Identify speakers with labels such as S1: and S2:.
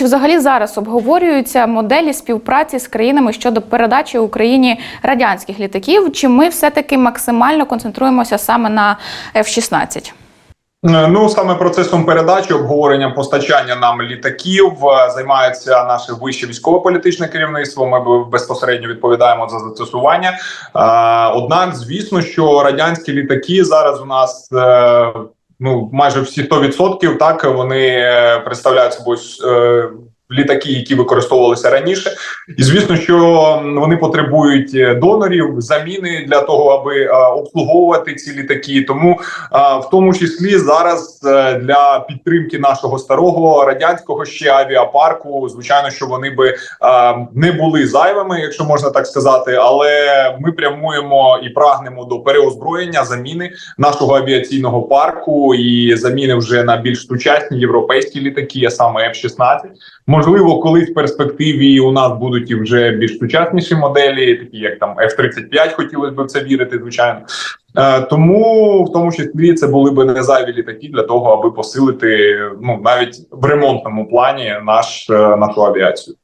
S1: Чи взагалі зараз обговорюються моделі співпраці з країнами щодо передачі Україні радянських літаків? Чи ми все-таки максимально концентруємося саме на F-16?
S2: Е, Ну саме процесом передачі, обговоренням постачання нам літаків е, займається наше вище військово-політичне керівництво. Ми безпосередньо відповідаємо за застосування. Е, Однак, звісно, що радянські літаки зараз у нас. Ну, майже всі 100% так вони е, представляють собою е, літаки, які використовувалися раніше, і звісно, що вони потребують е, донорів, заміни для того, аби е, обслуговувати ці літаки. Тому а, в тому числі зараз е, для підтримки нашого старого радянського ще авіапарку, звичайно, що вони би не були зайвими, якщо можна так сказати, але ми прямуємо і прагнемо до переозброєння заміни нашого авіаційного парку і заміни вже на більш сучасні європейські літаки, а саме F-16. Можливо, колись в перспективі у нас будуть і вже більш сучасніші моделі, такі як там F-35, хотілося б в це вірити, звичайно. Е, Тому в тому числі це були би не зайві літаки для того, аби посилити ну навіть в ремонтному плані наш е, нашу авіацію.